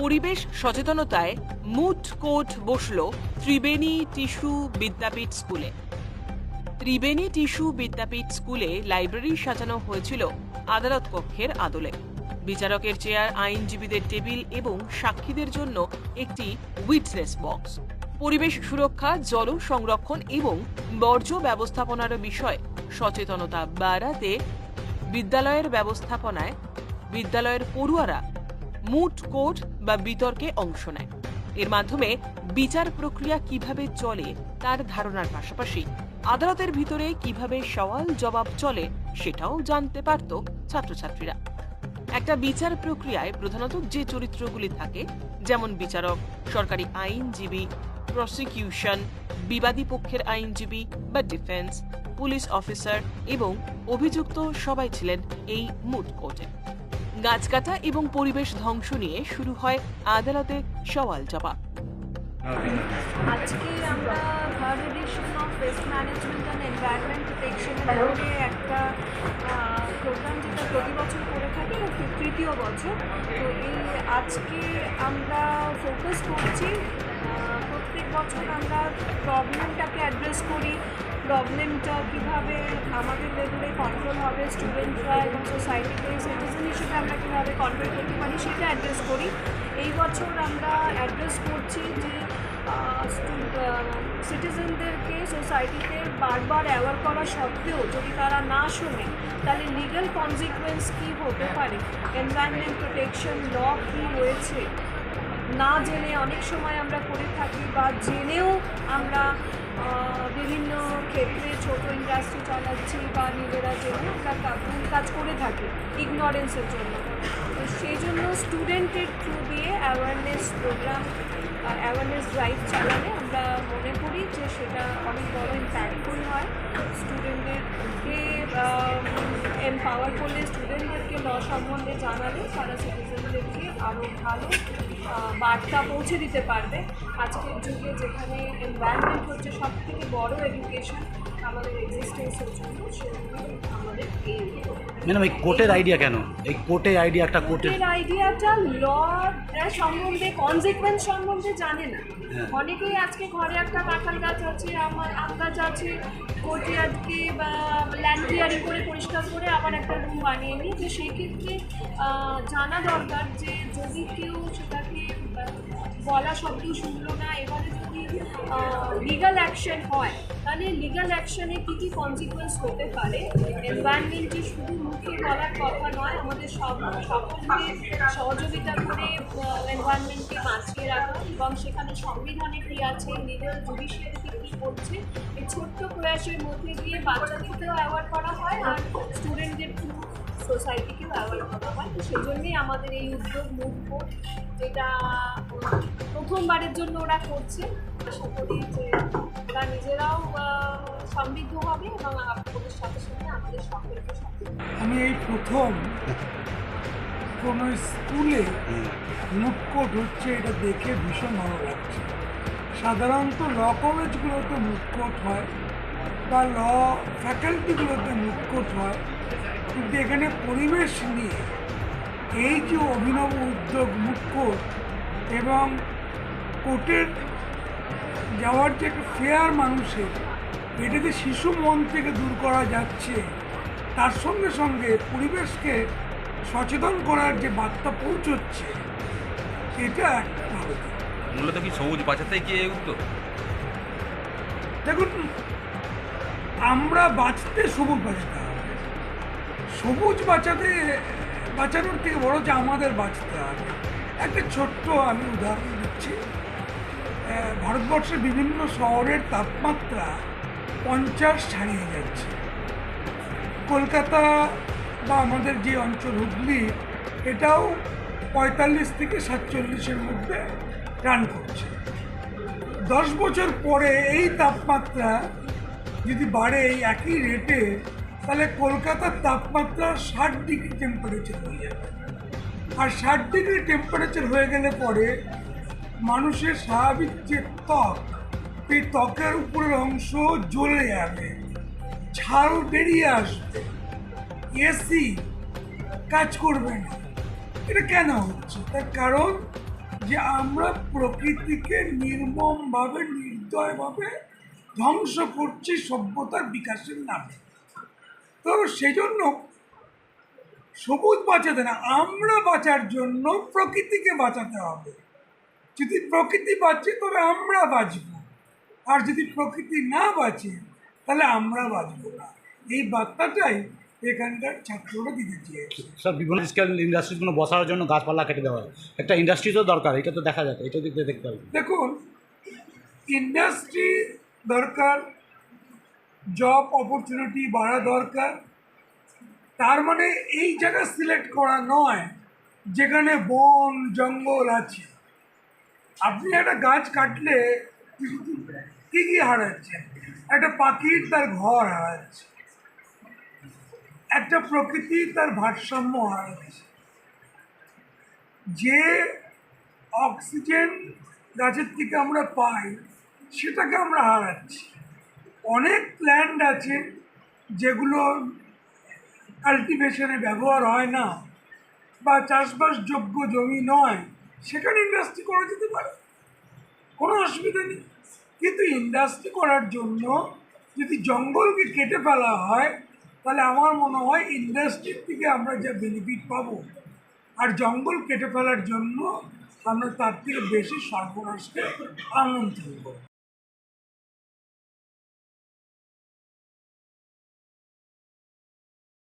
পরিবেশ সচেতনতায় মুট কোট বসল ত্রিবেণী টিস্যু বিদ্যাপীঠ স্কুলে। ত্রিবেণী টিস্যু বিদ্যাপীঠ স্কুলে লাইব্রেরি সাজানো হয়েছিল আদালত কক্ষের আদলে। বিচারকের চেয়ার, আইনজীবীদের টেবিল এবং সাক্ষীদের জন্য একটি উইটনেস বক্স পরিবেশ সুরক্ষা, জল সংরক্ষণ এবং বর্জ্য ব্যবস্থাপনার বিষয়ে সচেতনতা বাড়াতে বিদ্যালয়ের ব্যবস্থাপনায় বিদ্যালয়ের পড়ুয়ারা মুট কোর্ট বা বিতর্কে অংশ নেয়। এর মাধ্যমে বিচার প্রক্রিয়া কীভাবে চলে তার ধারণার পাশাপাশি আদালতের ভিতরে কীভাবে সওয়াল জবাব চলে সেটাও জানতে পারত ছাত্রছাত্রীরা। একটা বিচার প্রক্রিয়ায় প্রধানত যে চরিত্রগুলি থাকে, যেমন বিচারক, সরকারি আইনজীবী প্রসিকিউশন বিবাদী পক্ষের আইনজীবী বা ডিফেন্স পুলিশ অফিসার এবং অভিযুক্ত সবাই ছিলেন এই মুড কোর্টে গাছ কাটা এবং পরিবেশ ধ্বংস নিয়ে শুরু হয় আদালতে সওয়াল জবাব আজকে আমরা third edition of waste management and environment protection বোর্ডে একটা প্রোগ্রাম যেটা প্রতি বছর করে থাকি তৃতীয় বছর। তো এই আজকে আমরা ফোকাস করছি প্রত্যেক বছর আমরা প্রবলেমটাকে অ্যাড্রেস করি। প্রবলেমটা কীভাবে আমাদের লেভেলে কন্ট্রোল হবে স্টুডেন্টরা এবং সোসাইটিতে সিটিজেন হিসেবে আমরা কীভাবে কন্ট্রোল করতে পারি সেটা অ্যাড্রেস করি। এই বছর আমরা অ্যাড্রেস করছি যে সিটিজেনদেরকে সোসাইটিতে বারবার অ্যাওয়ার করা সত্ত্বেও যদি তারা না শোনে, তাহলে লিগ্যাল কনসিকুয়েন্স কী হতে পারে? এনভায়রনমেন্ট প্রোটেকশন ল কী রয়েছে? না জেনে অনেক সময় আমরা করে থাকি বা জেনেও আমরা বিভিন্ন ক্ষেত্রে ছোট ইন্ডাস্ট্রি চালাচ্ছি বা নিজেরা জন্য আমরা কাজ করে থাকি ইগনোরেন্সের জন্য। তো সেই জন্য স্টুডেন্টের থ্রু দিয়ে অ্যাওয়ারনেস প্রোগ্রাম অ্যাওয়ারনেস ড্রাইভ চালালে আমরা মনে করি যে সেটা অনেক বড় ইম্প্যাক্টফুল হয়। স্টুডেন্টদেরকে এম্পাওয়ার করলে স্টুডেন্টদেরকে ল সম্বন্ধে জানালে তারা সিটিজেনদেরকে আরও ভালো বার্তা পৌঁছে দিতে পারবে। আজকের যুগে যেখানে এনভায়রনমেন্ট হচ্ছে সব থেকে বড় এডুকেশন আমাদের এক্সিস্টেন্সের জন্য সেজন্য আমাদের এই ম্যাডাম এই কোর্টের আইডিয়া কেন? এই কোর্টের আইডিয়া একটা কোর্টের আইডিয়াটা ল সম্বন্ধে কনসিকুয়েন্স সম্বন্ধে জানে না। হ্যাঁ। অনেকেই আজকে ঘরে একটা কাঁঠাল গাছ আছে আমার আম গাছ আছে কোর্টে আজকে বা ল্যান্ড ক্লিয়ারিং করে পরিষ্কার করে আবার একটা রুম বানিয়ে নিই। তো সেই ক্ষেত্রে জানা দরকার যে যদি কেউ সেটাকে বলা সত্ত্বেও শুনলো না এবারে যদি লিগাল অ্যাকশন হয় তাহলে লিগাল অ্যাকশনে কী কী কনসিকুয়েন্স হতে পারে? এনভায়রনমেন্টে শুধু মুখে বলার কথা নয়, আমাদের সব সকলকে সহযোগিতা করে এনভায়রনমেন্টকে বাঁচিয়ে রাখা এবং সেখানে সংবিধানে কী আছে লিগাল জুডিশিয়ারিতে কী করছে, এই ছোট্ট প্রয়াসের মধ্যে দিয়ে বাচ্চাদেরকেও অ্যাওয়ার্ড করা হয় আর স্টুডেন্টদের সোসাইটিকেও অ্যাওয়ার্ড করা হয়। তো সেই জন্যই আমাদের এই উদ্যোগ মুভ যেটা প্রথমবারের জন্য ওরা করছে। আশা করি যে ওরা সমৃদ্ধ হবে এবং আপনাদের সাথে সাথে আমাদের সকলকে আমি এই প্রথম কোনো স্কুলে মুটকোট হচ্ছে এটা দেখে ভীষণ ভালো লাগছে। সাধারণত ল কলেজগুলোতে মুটকোট হয় বা ল ফ্যাকাল্টিগুলোতে মুটকোট হয়। কিন্তু এখানে পরিবেশ নিয়ে এই যে অভিনব উদ্যোগ মুটকোট এবং কোর্টের যাওয়ার যে একটা ফেয়ার মানুষের এটাতে শিশু মন থেকে দূর করা যাচ্ছে। তার সঙ্গে সঙ্গে পরিবেশকে সচেতন করার যে বার্তা পৌঁছচ্ছে এটা একটা ভালো মূলত কি সবুজ বাঁচাতে এই উদ্যোগ? দেখুন আমরা বাঁচতে সবুজ বাঁচতে হবে। সবুজ বাঁচাতে বাঁচানোর থেকে বড় যে আমাদের বাঁচতে হবে। একটা ছোট্ট আমি উদাহরণ দিচ্ছি। ভারতবর্ষের বিভিন্ন শহরের তাপমাত্রা পঞ্চাশ ছাড়িয়ে যাচ্ছে। কলকাতা বা আমাদের যে অঞ্চল হুগলি, এটাও পঁয়তাল্লিশ থেকে সাতচল্লিশের মধ্যে রান করছে। দশ বছর পরে এই তাপমাত্রা যদি বাড়ে এই একই রেটে তাহলে কলকাতার তাপমাত্রা ষাট ডিগ্রি টেম্পারেচার হয়ে যাবে। আর ষাট ডিগ্রি টেম্পারেচার হয়ে গেলে পরে মানুষের স্বাভাবিক যে ত্বক এই ত্বকের উপরের অংশ জ্বলে যাবে। ছাল বেরিয়ে আসবে। এসি কাজ করবে না। এটা কেন হচ্ছে? তার কারণ যে আমরা প্রকৃতিকে নির্মমভাবে, নির্দয়ভাবে ধ্বংস করছি সভ্যতার বিকাশের নামে। তো সেই জন্য সবুজ বাঁচাতে না, আমরা বাঁচার জন্য প্রকৃতিকে বাঁচাতে হবে। যদি প্রকৃতি বাঁচে, তবে আমরা বাঁচব। আর যদি প্রকৃতি না বাঁচে তাহলে আমরা বাঁচব না। এই বার্তাটাই এখানকার ছাত্ররা দিতে চেয়েছে। স্যার বিভিন্ন স্কেল ইন্ডাস্ট্রিজগুলো বসার জন্য গাছপালা কেটে দেওয়া হয়। একটা ইন্ডাস্ট্রিজও দরকার এটা তো দেখা যাচ্ছে এটা দিক দেখতে হবে। দেখুন ইন্ডাস্ট্রি দরকার জব অপরচুনিটি বাড়া দরকার। তার মানে এই জায়গা সিলেক্ট করা নয় যেখানে বন জঙ্গল আছে। আপনি একটা গাছ কাটলে কী কী হারাচ্ছে? একটা পাখির তার ঘর হারাচ্ছে। একটা প্রকৃতি তার ভারসাম্য হারাচ্ছে। যে অক্সিজেন গাছের থেকে আমরা পাই, সেটাকে আমরা হারাচ্ছি। অনেক প্ল্যান্ট আছে যেগুলো কাল্টিভেশনে ব্যবহার হয় না বা চাষবাসযোগ্য জমি নয়, সেখানে ইন্ডাস্ট্রি করা যেতে পারে। কোনো অসুবিধা নেই। কিন্তু ইন্ডাস্ট্রি করার জন্য যদি জঙ্গলকে কেটে ফেলা হয়, তাহলে আমার মনে হয় ইন্ডাস্ট্রির থেকে আমরা যা বেনিফিট পাব। আর জঙ্গল কেটে ফেলার জন্য আমরা তার থেকে বেশি সর্বনাশকে আমন্ত্রণ করব।